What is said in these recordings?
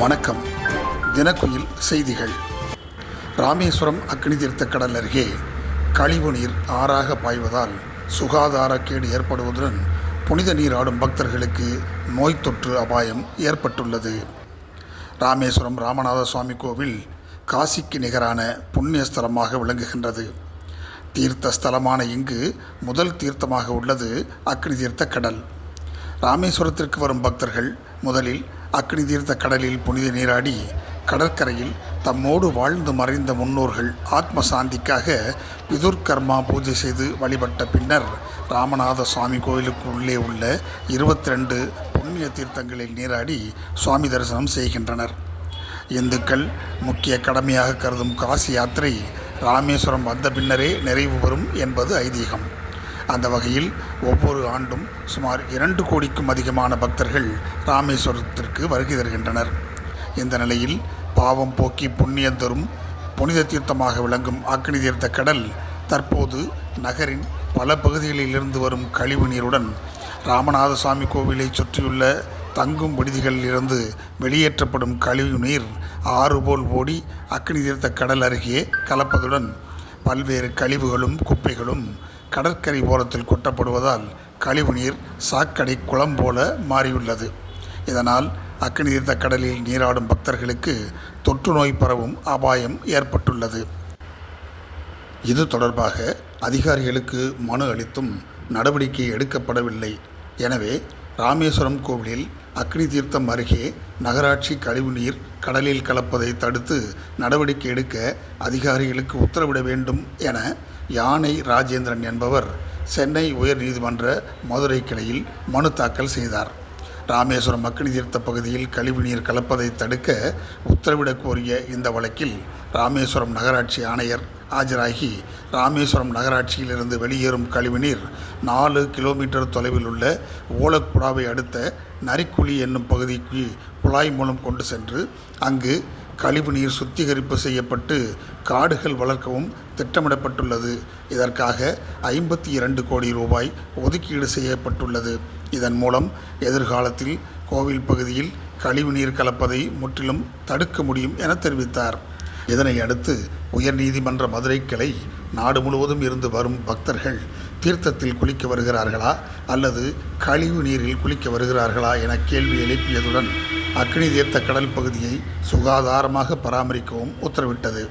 வணக்கம். தினக்குயில் செய்திகள். ராமேஸ்வரம் அக்னி தீர்த்த கடல் அருகே கழிவு நீர் ஆறாக பாய்வதால் சுகாதாரக்கேடு ஏற்படுவதுடன் புனித நீராடும் பக்தர்களுக்கு நோய் தொற்று அபாயம் ஏற்பட்டுள்ளது. ராமேஸ்வரம் ராமநாத சுவாமி கோவில் காசிக்கு நிகரான புண்ணிய ஸ்தலமாக விளங்குகின்றது. தீர்த்த ஸ்தலமான இங்கு முதல் தீர்த்தமாக உள்ளது அக்னி தீர்த்த கடல். ராமேஸ்வரத்திற்கு வரும் பக்தர்கள் முதலில் அக்னி தீர்த்த கடலில் புனித நீராடி கடற்கரையில் தம்மோடு வாழ்ந்து மறைந்த முன்னோர்கள் ஆத்ம சாந்திக்காக பிதுர்கர்மா பூஜை செய்து வழிபட்ட பின்னர் ராமநாத சுவாமி கோயிலுக்கு உள்ளே உள்ள இருபத்தி ரெண்டு புண்ணிய தீர்த்தங்களில் நீராடி சுவாமி தரிசனம் செய்கின்றனர். இந்துக்கள் முக்கிய கடமையாக கருதும் காசி யாத்திரை ராமேஸ்வரம் வந்த பின்னரே நிறைவு பெறும் என்பது ஐதீகம். அந்த வகையில் ஒவ்வொரு ஆண்டும் சுமார் இரண்டு கோடிக்கும் அதிகமான பக்தர்கள் ராமேஸ்வரத்திற்கு வருகை தருகின்றனர். இந்த நிலையில் பாவம் போக்கி புண்ணியம் தரும் புனித தீர்த்தமாக விளங்கும் அக்னி தீர்த்த கடல் தற்போது நகரின் பல பகுதிகளிலிருந்து வரும் கழிவு நீருடன் ராமநாத சுவாமி கோவிலை சுற்றியுள்ள தங்கும் விடுதிகளில் இருந்து வெளியேற்றப்படும் கழிவு நீர் ஆறு போல் ஓடி அக்னி தீர்த்த கடல் அருகே கலப்பதுடன் பல்வேறு கழிவுகளும் குப்பைகளும் கடற்கரை ஓரத்தில் கொட்டப்படுவதால் கழிவுநீர் சாக்கடை குளம் போல மாறியுள்ளது. இதனால் அக்னி தீர்த்த கடலில் நீராடும் பக்தர்களுக்கு தொற்று நோய் பரவும் அபாயம் ஏற்பட்டுள்ளது. இது தொடர்பாக அதிகாரிகளுக்கு மனு அளித்தும் நடவடிக்கை எடுக்கப்படவில்லை. எனவே ராமேஸ்வரம் கோவிலில் அக்னி தீர்த்தம் அருகே நகராட்சி கழிவுநீர் கடலில் கலப்பதை தடுத்து நடவடிக்கை எடுக்க அதிகாரிகளுக்கு உத்தரவிட வேண்டும் என யானை ராஜேந்திரன் என்பவர் சென்னை உயர்நீதிமன்ற மதுரை கிளையில் மனு தாக்கல் செய்தார். ராமேஸ்வரம் அக்னி தீர்த்த பகுதியில் கழிவுநீர் கலப்பதை தடுக்க உத்தரவிடக் கோரிய இந்த வழக்கில் ராமேஸ்வரம் நகராட்சி ஆணையர் ஆஜராகி ராமேஸ்வரம் நகராட்சியிலிருந்து வெளியேறும் கழிவுநீர் நாலு கிலோமீட்டர் தொலைவில் உள்ள ஓலக்குடாவை அடுத்த நரிக்குழி என்னும் பகுதிக்கு குழாய் மூலம் கொண்டு சென்று அங்கு கழிவுநீர் சுத்திகரிப்பு செய்யப்பட்டு காடுகள் வளர்க்கவும் திட்டமிடப்பட்டுள்ளது. இதற்காக ஐம்பத்தி இரண்டு கோடி ரூபாய் ஒதுக்கீடு செய்யப்பட்டுள்ளது. இதன் மூலம் எதிர்காலத்தில் கோவில் பகுதியில் கழிவுநீர் கலப்பதை முற்றிலும் தடுக்க முடியும் என தெரிவித்தார். இதனை அடுத்து உயர்நீதிமன்ற மதுரை கிளை நாடு முழுவதும் இருந்து வரும் பக்தர்கள் தீர்த்தத்தில் குளிக்க வருகிறார்களா அல்லது கழிவு நீரில் குளிக்க வருகிறார்களா என கேள்வி எழுப்பியதுடன் அக்னி தீர்த்த கடல் பகுதியை சுகாதாரமாக பராமரிக்கவும் உத்தரவிட்டது.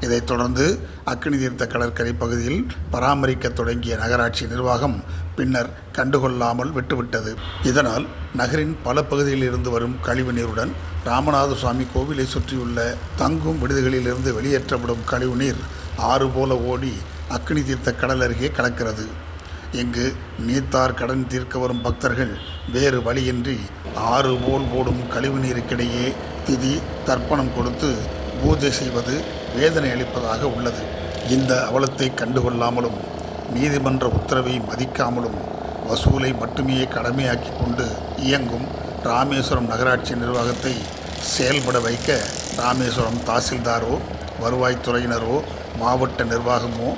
இதைத் தொடர்ந்து அக்னி தீர்த்த கடற்கரை பகுதியில் பராமரிக்க தொடங்கிய நகராட்சி நிர்வாகம் பின்னர் கண்டுகொள்ளாமல் விட்டுவிட்டது. இதனால் நகரின் பல பகுதிகளில் இருந்து வரும் கழிவு நீருடன் ராமநாத சுவாமி கோவிலை சுற்றியுள்ள தங்கும் விடுதிகளிலிருந்து வெளியேற்றப்படும் கழிவுநீர் ஆறு போல ஓடி அக்னி தீர்த்த கடல் அருகே கலக்கிறது. இங்கு நீத்தார் கடன் தீர்க்க வரும் பக்தர்கள் வேறு வழியின்றி ஆறு போல் ஓடும் கழிவுநீருக்கிடையே திதி தர்ப்பணம் கொடுத்து பூஜை செய்வது வேதனை அளிப்பதாக உள்ளது. இந்த அவலத்தை கண்டுகொள்ளாமலும் நீதிமன்ற உத்தரவை மதிக்காமலும் வசூலை மட்டுமே கடமையாக்கி கொண்டு இயங்கும் ராமேஸ்வரம் நகராட்சி நிர்வாகத்தை செயல்பட வைக்க ராமேஸ்வரம் தாசில்தாரோ வருவாய்த்துறையினரோ மாவட்ட நிர்வாகமோ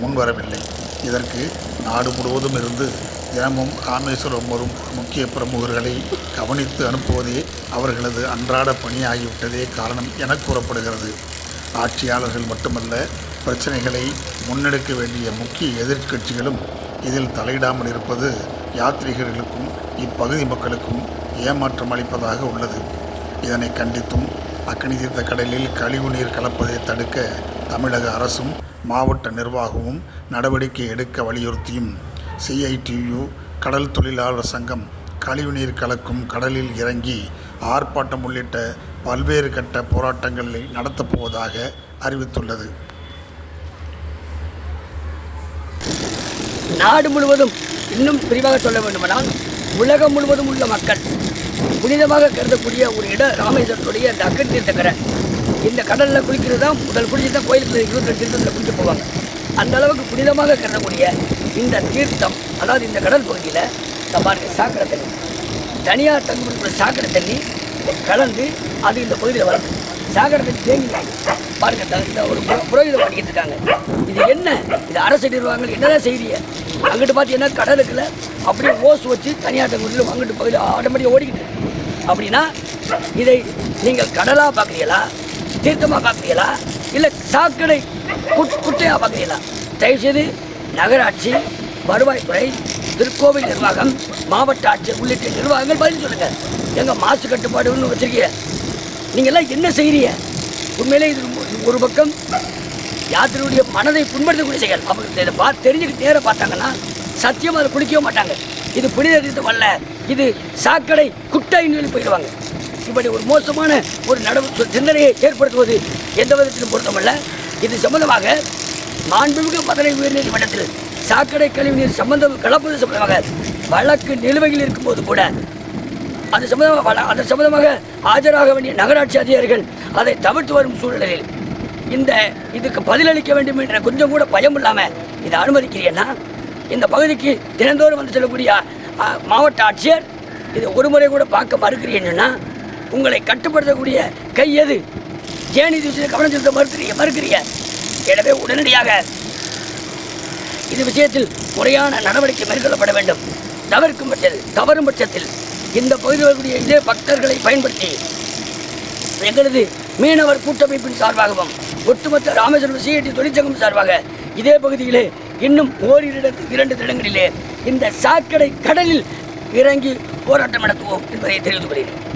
முன்வரவில்லை. இதற்கு நாடு முழுவதும் இருந்து தினமும் ராமேஸ்வரம் வரும் முக்கிய பிரமுகர்களை கவனித்து அனுப்புவதே அவர்களது அன்றாட பணியாகிவிட்டதே காரணம் என கூறப்படுகிறது. ஆட்சியாளர்கள் மட்டுமல்ல பிரச்சனைகளை முன்னெடுக்க வேண்டிய முக்கிய எதிர்க்கட்சிகளும் இதில் தலையிடாமல் இருப்பது யாத்ரீகர்களுக்கும் இப்பகுதி மக்களுக்கும் ஏமாற்றம் அளிப்பதாக உள்ளது. இதனை கண்டித்தும் அக்னி தீர்த்த கடலில் கழிவுநீர் கலப்பதை தடுக்க தமிழக அரசும் மாவட்ட நிர்வாகமும் நடவடிக்கை எடுக்க வலியுறுத்தியும் சிஐடியு கடல் தொழிலாளர் சங்கம் கழிவுநீர் கலக்கும் கடலில் இறங்கி ஆர்ப்பாட்டம் உள்ளிட்ட பல்வேறு கட்ட போராட்டங்களை நடத்தப் போவதாக அறிவித்துள்ளது. நாடு முழுவதும் இன்னும் விரிவாக சொல்ல வேண்டுமானால் உலகம் முழுவதும் உள்ள மக்கள் புனிதமாக கருதக்கூடிய ஒரு இடம் ராமேஸ்வரத்துடைய இந்த அக்கன் தீர்த்தக்கரை இந்த கடலில் குளிக்கிறது தான் முதல் குளிச்சு தான் கோயிலுக்கு இருபத்தி ரெண்டு தீர்த்தத்தில் குளிக்க போவாங்க. அந்த அளவுக்கு புனிதமாக கருதக்கூடிய இந்த தீர்த்தம் அதாவது இந்த கடல் பகுதியில் இந்த பாருங்க சாக்கடை தண்ணி தனியார் தங்குமிருக்கிற சாக்கடை தண்ணி கலந்து அது இந்த பகுதியில் வரும் சாக்கடை தண்ணி தேங்கி பாருங்க இந்த- ஒரு புரோகிதம் பண்ணிக்கிட்டு இருக்காங்க. இது என்ன? இது அரசு நிர்வாகங்கள் என்னதான் செய்திய அங்கிட்டு பார்த்தீங்கன்னா கடலுக்குள்ள அப்படியே ஓஸ் வச்சு தனியார் தங்குடியில் அங்கிட்டு பகுதியில் ஆட்டோமேட்டிக்காக ஓடிக்கிட்டு அப்படின்னா இதை நீங்கள் கடலாக பார்க்குறீங்களா தீர்த்தமாக பார்க்குறீங்களா இல்லை சாக்கடை குட் குட்டையாக பார்க்குறீங்களா தயவுசெய்து நகராட்சி வருவாய்த்துறை திருக்கோவில் நிர்வாகம் மாவட்ட ஆட்சியர் உள்ளிட்ட நிர்வாகங்கள் பதில் சொல்லுங்கள் எங்கள் மாசு கட்டுப்பாடுன்னு வச்சிருக்கீங்க நீங்க எல்லாம் என்ன செய்கிறீங்க உண்மையிலே இது ஒரு- பக்கம் யாத்திரையுடைய மனதை புண்படுத்தக்கூடிய செயல். அவங்க இதை பார்த்து தெரிஞ்சுக்கிட்டு நேர பார்த்தாங்கன்னா சத்தியமாக அதை குடிக்கவே மாட்டாங்க. இது புனித தீர்த்தம் அல்ல. இது சாக்கடை குட்டைன்னு சொல்லி போயிடுவாங்க. இப்படி ஒரு மோசமான ஒரு நடவு சிந்தனையை ஏற்படுத்துவது எந்த விதத்திலும் பொருத்தமல்ல. இது சம்பந்தமாக மாண்புமிகு மதுரை உயர்நீதிமன்றத்தில் சாக்கடை கழிவுநீர் சம்பந்தம் கலப்பது சம்பந்தமாக வழக்கு நிலுவையில் இருக்கும்போது கூட அது சம்பந்தமாக அது சம்பந்தமாக ஆஜராக வேண்டிய நகராட்சி அதிகாரிகள் அதை தவிர்த்து வரும் சூழ்நிலையில் இந்த இதுக்கு பதிலளிக்க வேண்டும் என்ற கொஞ்சம் கூட பயம் இல்லாமல் இதை அனுமதிக்கிறீன்னா இந்த பகுதிக்கு தினந்தோறும் வந்து செல்லக்கூடிய மாவட்ட ஆட்சியர் இதை ஒரு முறை கூட பார்க்க மறுக்கிறீங்கன்னா உங்களை கட்டுப்படுத்தக்கூடிய கை எது? ஏன் இது கவனம் செலுத்த மறுக்கிறீங்க மறுக்கிறீங்க. எனவே உடனடியாக இது விஷயத்தில் முறையான நடவடிக்கை மேற்கொள்ளப்பட வேண்டும். தவிர்க்கும் பட்சத்தில் தவறும் பட்சத்தில் இந்த பகுதியில் வரக்கூடிய இதே பக்தர்களை பயன்படுத்தி எங்களது மீனவர் கூட்டமைப்பின் சார்பாகவும் ஒட்டுமொத்த ராமேஸ்வரம் சிஐடி தொழிற்சங்கம் சார்பாக இதே பகுதியிலே இன்னும் ஓரிரு இடத்து- இரண்டு இடங்களிலே இந்த சாக்கடை கடலில் இறங்கி போராட்டம் நடத்துவோம் என்பதை தெரிவித்துக் கொள்கிறேன்.